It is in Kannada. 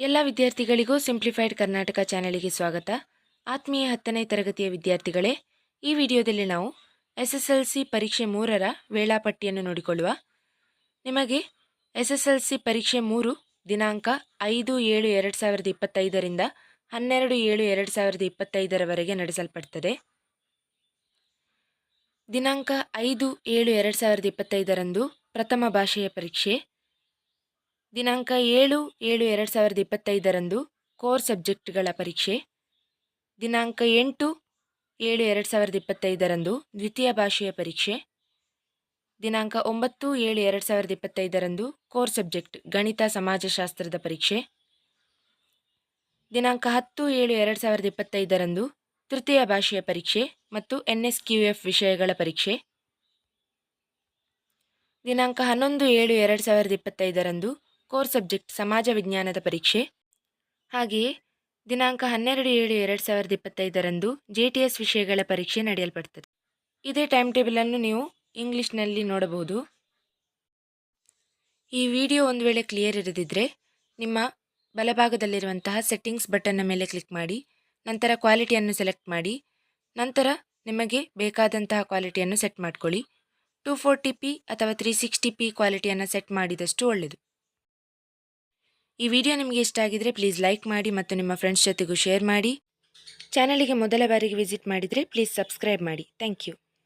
ಎಲ್ಲ ವಿದ್ಯಾರ್ಥಿಗಳಿಗೂ ಸಿಂಪ್ಲಿಫೈಡ್ ಕರ್ನಾಟಕ ಚಾನೆಲಿಗೆ ಸ್ವಾಗತ. ಆತ್ಮೀಯ ಹತ್ತನೇ ತರಗತಿಯ ವಿದ್ಯಾರ್ಥಿಗಳೇ, ಈ ವಿಡಿಯೋದಲ್ಲಿ ನಾವು ಎಸ್ ಎಸ್ ಎಲ್ ಸಿ ಪರೀಕ್ಷೆ ಮೂರರ ವೇಳಾಪಟ್ಟಿಯನ್ನು ನೋಡಿಕೊಳ್ಳುವ. ನಿಮಗೆ ಎಸ್ ಎಸ್ ಎಲ್ ಸಿ ಪರೀಕ್ಷೆ ಮೂರು, ದಿನಾಂಕ ಐದು ಏಳು ಎರಡು ಸಾವಿರದ ಇಪ್ಪತ್ತೈದರಿಂದ ಹನ್ನೆರಡು ಏಳು ಎರಡು ಸಾವಿರದ ಇಪ್ಪತ್ತೈದರವರೆಗೆ ನಡೆಸಲ್ಪಡ್ತದೆ. ದಿನಾಂಕ ಐದು ಏಳು ಎರಡು ಸಾವಿರದ ಇಪ್ಪತ್ತೈದರಂದು ಪ್ರಥಮ ಭಾಷೆಯ ಪರೀಕ್ಷೆ. ದಿನಾಂಕ ಏಳು ಏಳು ಎರಡು ಸಾವಿರದ ಇಪ್ಪತ್ತೈದರಂದು ಕೋರ್ ಸಬ್ಜೆಕ್ಟ್ಗಳ ಪರೀಕ್ಷೆ. ದಿನಾಂಕ ಎಂಟು ಏಳು ಎರಡು ಸಾವಿರದ ಇಪ್ಪತ್ತೈದರಂದು ದ್ವಿತೀಯ ಭಾಷೆಯ ಪರೀಕ್ಷೆ. ದಿನಾಂಕ ಒಂಬತ್ತು ಏಳು ಎರಡು ಸಾವಿರದ ಇಪ್ಪತ್ತೈದರಂದು ಕೋರ್ ಸಬ್ಜೆಕ್ಟ್ ಗಣಿತ ಸಮಾಜಶಾಸ್ತ್ರದ ಪರೀಕ್ಷೆ. ದಿನಾಂಕ ಹತ್ತು ಏಳು ಎರಡು ಸಾವಿರದ ಇಪ್ಪತ್ತೈದರಂದು ತೃತೀಯ ಭಾಷೆಯ ಪರೀಕ್ಷೆ ಮತ್ತು ಎನ್ ಎಸ್ ಕ್ಯೂ ಎಫ್ ವಿಷಯಗಳ ಪರೀಕ್ಷೆ. ದಿನಾಂಕ ಹನ್ನೊಂದು ಏಳು ಎರಡು ಸಾವಿರದ ಇಪ್ಪತ್ತೈದರಂದು ಕೋರ್ ಸಬ್ಜೆಕ್ಟ್ ಸಮಾಜ ವಿಜ್ಞಾನದ ಪರೀಕ್ಷೆ. ಹಾಗೆಯೇ, ದಿನಾಂಕ ಹನ್ನೆರಡು ಏಳು ಎರಡು ಸಾವಿರದ ಇಪ್ಪತ್ತೈದರಂದು ಜೆ ಟಿ ಎಸ್ ವಿಷಯಗಳ ಪರೀಕ್ಷೆ ನಡೆಯಲ್ಪಡ್ತದೆ. ಇದೇ ಟೈಮ್ ಟೇಬಲನ್ನು ನೀವು ಇಂಗ್ಲೀಷ್ನಲ್ಲಿ ನೋಡಬಹುದು. ಈ ವಿಡಿಯೋ ಒಂದು ವೇಳೆ ಕ್ಲಿಯರ್ ಇರದಿದ್ದರೆ ನಿಮ್ಮ ಬಲಭಾಗದಲ್ಲಿರುವಂತಹ ಸೆಟ್ಟಿಂಗ್ಸ್ ಬಟನ್ನ ಮೇಲೆ ಕ್ಲಿಕ್ ಮಾಡಿ, ನಂತರ ಕ್ವಾಲಿಟಿಯನ್ನು ಸೆಲೆಕ್ಟ್ ಮಾಡಿ, ನಂತರ ನಿಮಗೆ ಬೇಕಾದಂತಹ ಕ್ವಾಲಿಟಿಯನ್ನು ಸೆಟ್ ಮಾಡಿಕೊಳ್ಳಿ. ಟೂ ಫೋರ್ಟಿ ಪಿ ಅಥವಾ ತ್ರೀ ಸಿಕ್ಸ್ಟಿ ಪಿ ಕ್ವಾಲಿಟಿಯನ್ನು ಸೆಟ್ ಮಾಡಿದಷ್ಟು ಒಳ್ಳೆಯದು. ಈ ವಿಡಿಯೋ ನಿಮಗೆ ಇಷ್ಟ ಆಗಿದರೆ ಪ್ಲೀಸ್ ಲೈಕ್ ಮಾಡಿ ಮತ್ತು ನಿಮ್ಮ ಫ್ರೆಂಡ್ಸ್ ಜೊತೆಗೂ ಶೇರ್ ಮಾಡಿ. ಚಾನಲಿಗೆ ಮೊದಲ ಬಾರಿಗೆ ವಿಸಿಟ್ ಮಾಡಿದರೆ ಪ್ಲೀಸ್ ಸಬ್ಸ್ಕ್ರೈಬ್ ಮಾಡಿ. Thank you